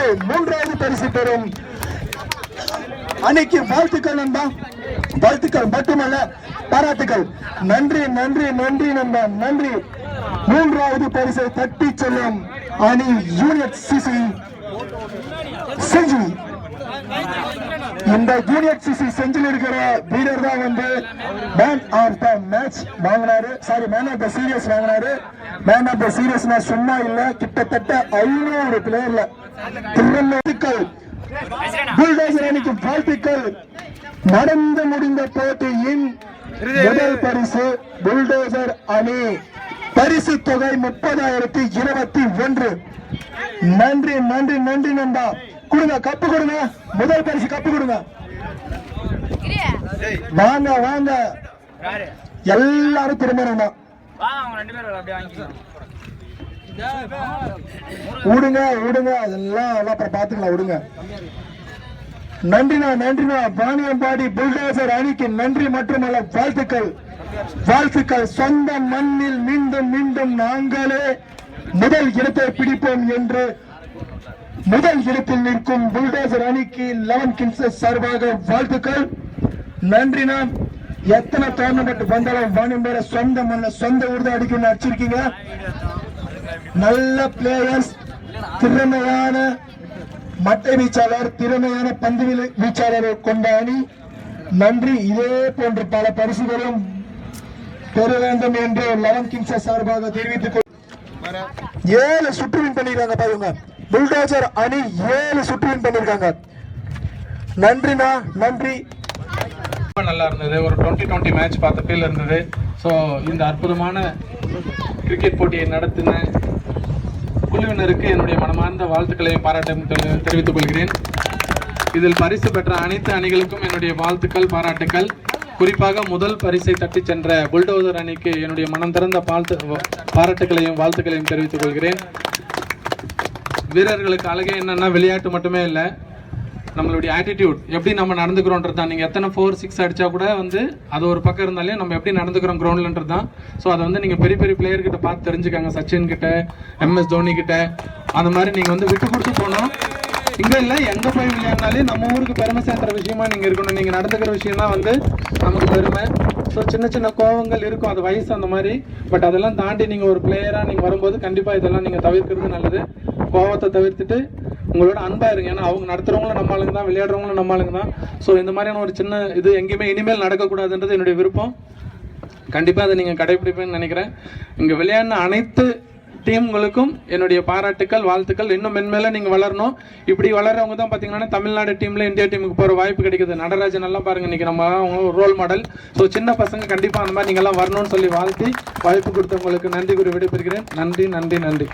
வென்று மூன்றாவது பரிசு பெறும். அன்னைக்கு வாழ்த்துக்கள் நண்பா. வாழ்த்துக்கள் மட்டுமல்ல பாராட்டுக்கள். நன்றி நன்றி நன்றி நண்பா. நன்றி. மூன்றாவது பரிசை தட்டி செல்லும் அணி யூனிட் சிசி செஞ்சு இந்த யூனிட் சிசி செஞ்சில் இருக்கிற வீரர் தான் வந்து மேன் ஆஃப் த மேட்ச் வாங்கினாரு. Sorry man of the series வாங்கினாரு. மேன் ஆஃப் த சீரியஸ் சும்மா இல்ல கிட்டத்தட்ட ஐநூறு பிளேயர்ல அணிக்கு வாழ்த்துக்கள். நடந்து முடிந்த போட்டியின் முதல் பரிசு புல்டோசர் அணி. பரிசு தொகை முப்பதாயிரத்தி இருபத்தி ஒன்று. நன்றி நன்றி நன்றி நண்பா. கொடுங்க கப்பு கொடுங்க. முதல் பரிசு கப்பு கொடுங்க. வாங்க வாங்க. எல்லாரும் திரும்பணும்? விடுங்க விடுங்க. அதெல்லாம் எல்லாம் அப்புறம் பார்த்துக்கலாம் விடுங்க. நன்றிண்ணா நன்றிண்ணா. பாணியம்பாடி புல்டோசர் அணிக்கு நன்றி மட்டுமல்ல வாழ்த்துக்கள். வாழ்த்துக்கள். சொந்த மண்ணில் மீண்டும் மீண்டும் நாங்களே முதல் இடத்தை பிடிப்போம் என்று முதல் இடத்தில் நிற்கும் புல்டோசர் அணிக்கு லெவன் கிங்ஸஸ் சார்பாக வாழ்த்துக்கள். நன்றிண்ணா. எத்தனை டோர்னமெண்ட் வந்தாலும் வாணியம்பாடி சொந்த மண்ண சொந்த ஊர்தான் அடிக்கணும்னு அடிச்சிருக்கீங்க நல்ல பிளேயர்ஸ் திறமையான மட்டை வீச்சாளர் திறமையான பந்து வீல- வீச்சாளரை கொண்ட அணி. நன்றி. இதே போன்று பல பரிசுகளும் பெற வேண்டும் என்று லெவன் கிங்ஸ் சார்பாக தெரிவித்துக் ஏழு சுற்று வின் பண்ணிருக்காங்க பாருங்க. புல்டோசர் அணி ஏழு சுற்று வின் பண்ணிருக்காங்க நன்றிண்ணா. நன்றி. நல்லா இருந்தது. ஒரு டுவெண்ட்டி டுவெண்ட்டி மேட்ச் பார்த்த ஃபீல் இருந்தது. ஸோ இந்த அற்புதமான கிரிக்கெட் போட்டியை நடத்தின குழுவினருக்கு என்னுடைய மனமார்ந்த வாழ்த்துக்களையும் பாராட்டையும் தெரிவித்துக் கொள்கிறேன். இதில் பரிசு பெற்ற அனைத்து அணிகளுக்கும் என்னுடைய வாழ்த்துக்கள் பாராட்டுக்கள். குறிப்பாக முதல் பரிசை தட்டி சென்ற புல்டோசர் அணிக்கு என்னுடைய மனம் திறந்த வாழ்த்து பாராட்டுகளையும் வாழ்த்துக்களையும் தெரிவித்துக் கொள்கிறேன். வீரர்களுக்கு அழகே என்னன்னா விளையாட்டு மட்டுமே இல்லை. நம்மளுடைய ஆட்டிடியூட் எப்படி நம்ம நடந்துக்கிறோன்றது தான். நீங்கள் எத்தனை ஃபோர் சிக்ஸ் அடித்தா கூட வந்து அது ஒரு பக்கம் இருந்தாலே நம்ம எப்படி நடந்துக்கிறோம் கிரவுண்ட்லன்றது தான். ஸோ அதை வந்து நீங்கள் பெரிய பெரிய பிளேயர்கிட்ட பார்த்து தெரிஞ்சுக்காங்க. சச்சின் கிட்ட எம்எஸ் தோனி கிட்ட. அந்த மாதிரி நீங்கள் வந்து விட்டு கொடுத்து போனோம் இங்கே இல்லை எங்கே போய் விளையாடினாலே நம்ம ஊருக்கு பெருமை சேர்த்துற விஷயமா நீங்கள் இருக்கணும். நீங்கள் நடந்துக்கிற விஷயம் தான் வந்து நமக்கு பெருமை. ஸோ சின்ன சின்ன கோவங்கள் இருக்கும். அது வயசு அந்த மாதிரி. பட் அதெல்லாம் தாண்டி நீங்கள் ஒரு பிளேயராக நீங்கள் வரும்போது கண்டிப்பாக இதெல்லாம் நீங்கள் தவிர்க்கிறது நல்லது. கோவத்தை தவிர்த்துட்டு உங்களோட அன்பாக இருங்க. ஏன்னா அவங்க நடத்துறவங்களும் நம்ம ஆளுங்க தான் விளையாடுறவங்களும் நம்ம ஆளுங்க தான். ஸோ இந்த மாதிரியான ஒரு சின்ன இது எங்கேயுமே இனிமேல் நடக்கக்கூடாதுன்றது என்னுடைய விருப்பம். கண்டிப்பாக அதை நீங்கள் கடைபிடிப்பேன்னு நினைக்கிறேன். இங்கே விளையாடின அனைத்து டீம்களுக்கும் என்னுடைய பாராட்டுக்கள் வாழ்த்துக்கள். இன்னும் மென்மேல நீங்கள் வளரணும். இப்படி வளர்றவங்க தான் பார்த்தீங்கன்னா தமிழ்நாடு டீமில் இந்தியா டீமுக்கு போகிற வாய்ப்பு கிடைக்குது. நடராஜன் எல்லாம் பாருங்க இன்றைக்கி நம்ம அவங்க ஒரு ரோல் மாடல் ஸோ சின்ன பசங்க கண்டிப்பாக அந்த மாதிரி நீங்கள்லாம் வரணும்னு சொல்லி வாழ்த்தி வாய்ப்பு கொடுத்தவங்களுக்கு நன்றி கூறி விடைபெறுகிறேன். நன்றி நன்றி நன்றி.